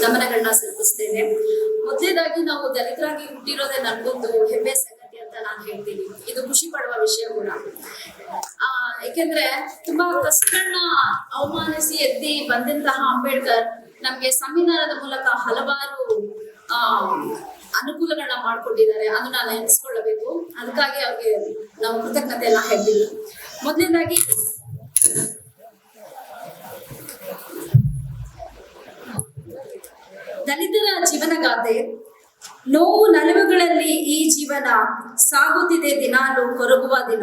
ನಮನಗಳನ್ನ ಸಲ್ಲಿಸ್ತೇನೆ ಮೊದಲನೇದಾಗಿ ನಾವು ದಲಿತರಾಗಿ ಹುಟ್ಟಿರೋದೇ ನನ್ಗೊಂದು ಹೆಮ್ಮೆ ಸಂಗತಿ ಅಂತ ನಾನು ಹೇಳ್ತೀನಿ. ಇದು ಖುಷಿ ಪಡುವ ವಿಷಯ ಕೂಡ. ಆ, ಏಕೆಂದ್ರೆ ತುಂಬಾ ಕಷ್ಟಗಳನ್ನ ಅವಮಾನಿಸಿ ಎದ್ದಿ ಬಂದಂತಹ ಅಂಬೇಡ್ಕರ್ ನಮ್ಗೆ ಸಂವಿಧಾನದ ಮೂಲಕ ಹಲವಾರು, ಆ ಅನುಕೂಲಗಳನ್ನ ಅದು ಅದನ್ನ ನೆನೆಸ್ಕೊಳ್ಳಬೇಕು. ಅದಕ್ಕಾಗಿ ಅವ್ರಿಗೆ ನಾವು ಕೃತಜ್ಞತೆಯನ್ನ ಹೇಳ್ತೀವಿ. ಮೊದಲನೇದಾಗಿ ದಲಿತರ ಜೀವನಗಾಥೆ. ನೋವು ನಲಿವುಗಳಲ್ಲಿ ಈ ಜೀವನ ಸಾಗುತ್ತಿದೆ ದಿನಾಲು ಕೊರಗುವ ದಿನ.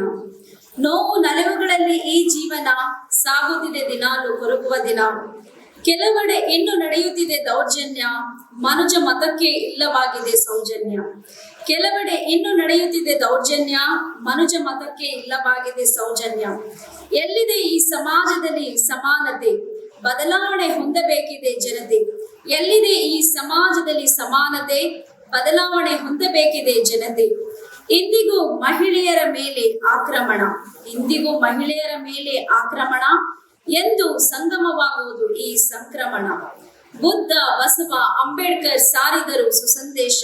ನೋವು ನಲಿವುಗಳಲ್ಲಿ ಈ ಜೀವನ ಸಾಗುತ್ತಿದೆ ದಿನಾಲು ಕೊರಗುವ ದಿನ. ಕೆಲವೆಡೆ ಇನ್ನು ನಡೆಯುತ್ತಿದೆ ದೌರ್ಜನ್ಯ, ಮನುಜ ಮತಕ್ಕೆ ಇಲ್ಲವಾಗಿದೆ ಸೌಜನ್ಯ. ಕೆಲವೆಡೆ ಇನ್ನು ನಡೆಯುತ್ತಿದೆ ದೌರ್ಜನ್ಯ, ಮನುಜ ಮತಕ್ಕೆ ಇಲ್ಲವಾಗಿದೆ ಸೌಜನ್ಯ. ಎಲ್ಲಿದೆ ಈ ಸಮಾಜದಲ್ಲಿ ಸಮಾನತೆ? ಬದಲಾವಣೆ ಹೊಂದಬೇಕಿದೆ ಜನತೆ. ಎಲ್ಲಿದೆ ಈ ಸಮಾಜದಲ್ಲಿ ಸಮಾನತೆ? ಬದಲಾವಣೆ ಹೊಂದಬೇಕಿದೆ ಜನತೆ. ಇಂದಿಗೂ ಮಹಿಳೆಯರ ಮೇಲೆ ಆಕ್ರಮಣ. ಇಂದಿಗೂ ಮಹಿಳೆಯರ ಮೇಲೆ ಆಕ್ರಮಣ ಎಂದು ಸಂಗಮವಾಗುವುದು ಈ ಸಂಕ್ರಮಣ. ಬುದ್ಧ ಬಸವ ಅಂಬೇಡ್ಕರ್ ಸಾರಿದರು ಸುಸಂದೇಶ.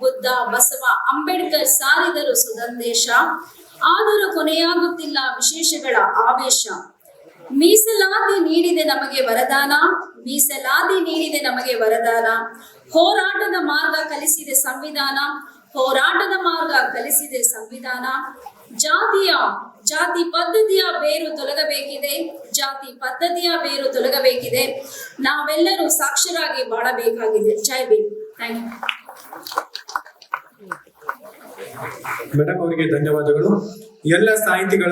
ಬುದ್ಧ ಬಸವ ಅಂಬೇಡ್ಕರ್ ಸಾರಿದರು ಸುಸಂದೇಶ. ಆದರೂ ಕೊನೆಯಾಗುತ್ತಿಲ್ಲ ವಿಶೇಷಗಳ ಆವೇಶ. ಮೀಸಲಾತಿ ನೀಡಿದೆ ನಮಗೆ ವರದಾನ, ಮೀಸಲಾತಿ ನೀಡಿದೆ ನಮಗೆ ವರದಾನ. ಹೋರಾಟದ ಮಾರ್ಗ ಕಲಿಸಿದೆ ಸಂವಿಧಾನ, ಹೋರಾಟದ ಮಾರ್ಗ ಕಲಿಸಿದೆ ಸಂವಿಧಾನ. ಜಾತಿಯ, ಜಾತಿ ಪದ್ಧತಿಯ ಬೇರು ತೊಲಗಬೇಕಿದೆ, ಜಾತಿ ಪದ್ಧತಿಯ ಬೇರು ತೊಲಗಬೇಕಿದೆ. ನಾವೆಲ್ಲರೂ ಸಾಕ್ಷರಾಗಿ ಬಾಳಬೇಕಾಗಿದೆ. Jai Bhim. Thank you madam ಅವರಿಗೆ ಧನ್ಯವಾದಗಳು. ಎಲ್ಲ ಸಾಹಿತಿಗಳ